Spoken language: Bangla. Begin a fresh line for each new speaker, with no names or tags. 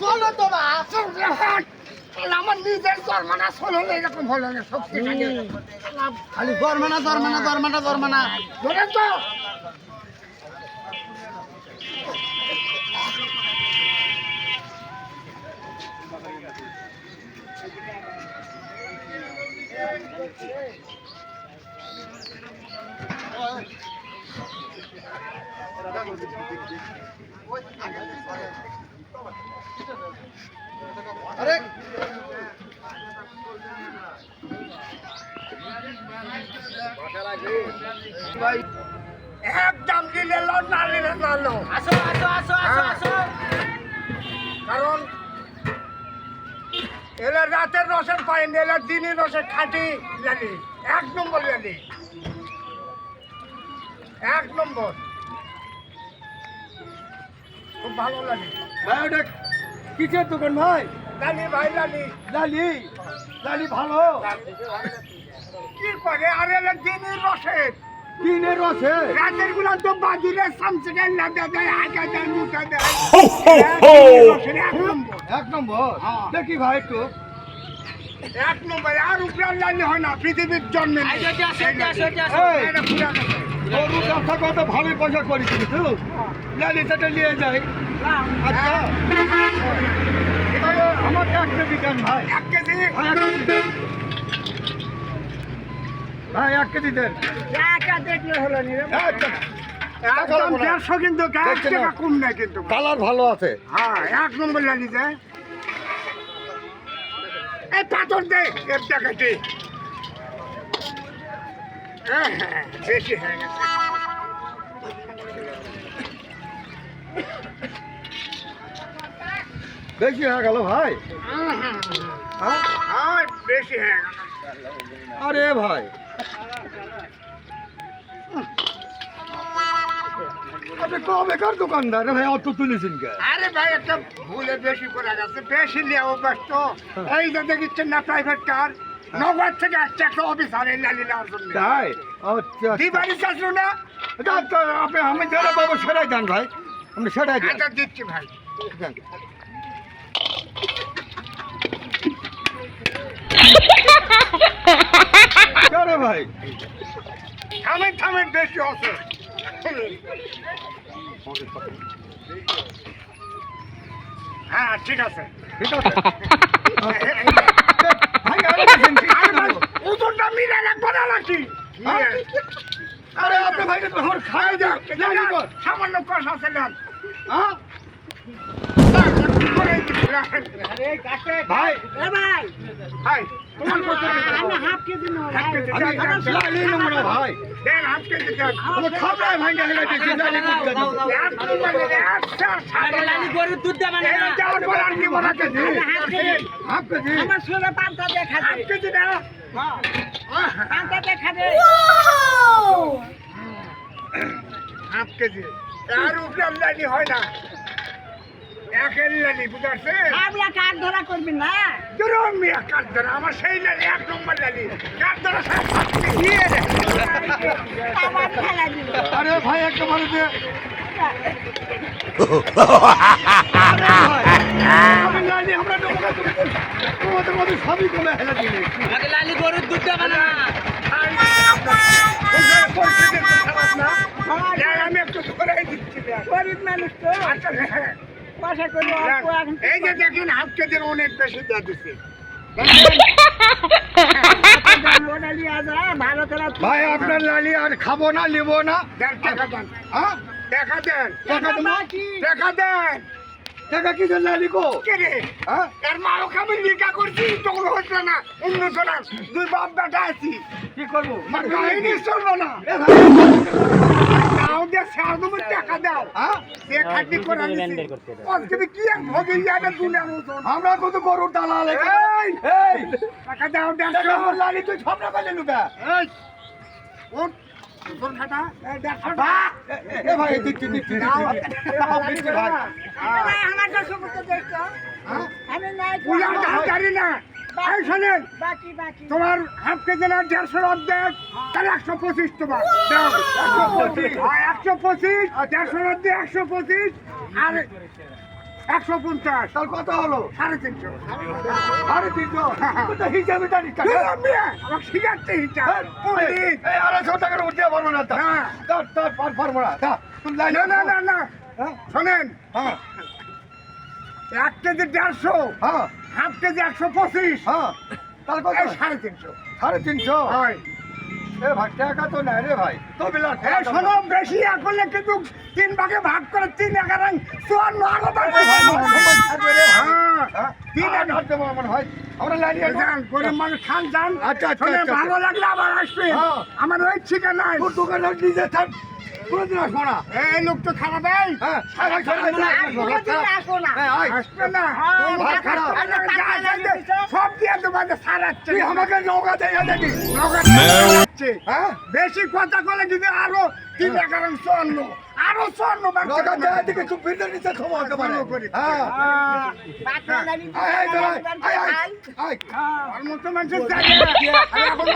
চলো তো বা
আমার নিজের জন্মানা চলো এরকম হলো না শক্তি
খালি জরমানা জরমানা জরমানা জরমানা
ধরেন তো
আরে।
একদম দিলে লো না দিলে না লো
আসো আসো আসো আসো আসো।
কারণ এলে রাতের রসের পাইন এলে দিনের রসের খাঁটি লালি। এক নম্বর লালি। এক নম্বর। খুব ভালো লাগে
ভাই ওটা কিসের দোকান ভাই?
লালি ভাই লালি।
লালি? লালি ভালো?
কি করে? আর দিনের রসের।
দিনের রসে
রাতেরগুলো তো বাজিলে সামসিকে লাগা দেয় আগা দেয় মুখে দেয় এক নম্বর হ্যাঁ।
দেখি ভাই একটু।
এক নম্বর আর উপরে লালি হয় না পৃথিবীর জন্মে। এটা কথা।
কত ভালোই পয়সা করি কিন্তু লালি সেটা নিয়ে যাই। আচ্ছা আমার এক কেজি দেন ভাই
এক কেজি
ভাই এক কেজি দেন
দেখলে
আচ্ছা,
একদম দেড়শো কিন্তু এক টাকা কম নাই কিন্তু
কালার ভালো আছে
হ্যাঁ এক নম্বর লালি যায় পাথর দে টাকাটি হ্যাঁ হ্যাঁ বেশি হয়ে গেছে
বেশি হয়ে গেল ভাই। হ্যাঁ?
হ্যাঁ
আরে ভাই। আপনি কবেকার দোকানদার রে ভাই অত তুলেছেন কে?
আরে ভাই একটা ভুলে বেশি করে গেছে বেশি নেওয়া ব্যস্ত। এই যে দেখিচ্ছেন না প্রাইভেট কার নগর থেকে আসছে একটা অফিসার এই লালি নেওয়ার জন্য।
তাই? আচ্ছা
দিবাড়ি চাষলো না?
আপনি আমি সেটাই দেন ভাই। আপনি সেটাই
আচ্ছা দিচ্ছি ভাই।
দেন। ভাই?
থামেন থামেন বেশি আছে হ্যাঁ ঠিক আছে।
ঠিক আছে? আরে আপনি ভাই তো খাই দেন।
সামান্য কষ আছে না।
হ্যাঁ? ভাই
ভাই তোমার কত হাফ কেজি
আমি নেব না ভাই
দেন হাফ কেজি দেন
আমি খাবলাই ভাঙ্গা হেলে দিয়েছি লালি করতে দেবো।
এক নম্বরে একশো ষাট
লালি গরুর দুধ দেবে না
এটা দেওয়ার পর আর দিব না কেজি
হাফ কেজি
আমার ছেলে পান্তা দেখা
হাফ কেজি না
পান্তা দেখা দে
হাফ কেজি আর উপরে লালি হয় না লালি
কাঠ ধরা করবি না?
মিয়া কাঠ ধরা? আমার সেই লালি এক নম্বর লালি কাঠ ধরা।
আমার
আরে ভাই আমি লালি আমরা তোমাদের মধ্যে সবই কমে হেলে দিলে।
লালি গরুর দুধ দেবে না।
একটু আমি একটু ধরেই দিচ্ছি।
গরিব মানুষ তো।
আচ্ছা, হ্যাঁ। দেখ, এই যে দেখেন হাফ কেজির অনেক বেশি দিয়ে দিচ্ছে
ভাই আপনার লালি আর খাব না নিবো না।
টাকা দেন।
হ্যাঁ?
টাকা দেন।
টাকা
দেন।
টাকা কি জন্য লালি
কে?
হ্যাঁ?
এর মাও খাবে নিকা করছি তখন হচ্ছে না। উন্নত না দুই বাপ বেটা আছি।
কি করব?
আমার কাহিনী চলবো না
এ ভাই,
দাও দে স্যার তুমি টাকা দাও
হ্যাঁ
সে করে আনিছি? তুমি কি ভোগে মতন
আমরা কত গরুর দালাল
এই
এই!
টাকা দাও
টাকা লালি তুই সামনে পেলে লুকা?
এই উঠ তোর খাতা এই
এ- এ- এ ভাই দিচ্ছি দিচ্ছি
দাও
দিচ্ছি ভাই।
ভাই, আমার কাছে দেখছ?
হ্যাঁ?
আমি নাই
না এই শোনেন
বাকি বাকি।
তোমার হাফ কেজি না দেড়শোর অর্ধেক তাহলে একশো পঁচিশ তোমার। দাও একশো পঁচিশ। একশো পঁচিশ দেড়শোর অর্ধেক একশো পঁচিশ আর একশো পঞ্চাশ।
তার কত হলো?
সাড়ে তিনশো।
সাড়ে তিনশো তুই হিসাবে জানিস
শিখাচ্ছে হিসাব।
হ্যাঁ, আড়াইশো টাকার উঠতে পারব না তা।
হ্যাঁ।
তার তার পার পারব না। তা
না না না না।
হ্যাঁ?
শোনেন।
হ্যাঁ।
এক কেজি দেড়শো।
হ্যাঁ।
হাফ কেজি একশো পঁচিশ।
হ্যাঁ তার কত?
এই সাড়ে তিনশো।
সাড়ে তিনশো?
হয়।
এ ভাই টাকা তো নেই রে ভাই। তো বিলাস
এই শোনো বেশি এক করলে কিন্তু তিন ভাগে ভাগ করে তিন এগারো চুয়ান্ন আরও বাড়বে। হ্যাঁ
তিন দেবো আমার ভাই আমরা লাইন
যান, গরিব মানুষ খান যান।
আচ্ছা, আচ্ছা, আচ্ছা,
ভালো লাগলে আবার আসবে
হ্যাঁ।
আমার ওই ঠিকানায়।
দোকানে নিজে থাক। কোনোদিন আসব না।
এই লোক তো খারাপ এই।
হ্যাঁ হ্যাঁ,
হ্যাঁ,
সব দিয়ে তোমাদের সারাচ্ছে
আমাকে নৌকা দিয়ে দেখি হ্যাঁ?
বেশি কথা বলে যদি আরও তিন এগারো চুয়ান্ন আরও চুয়ান্ন বাড়বে।
নৌকা দিয়ে দেখি তুই ফিরতে নিতে ক্ষমা হতে পারে। হ্যাঁ।
আর মানুষের জায়গা। এখন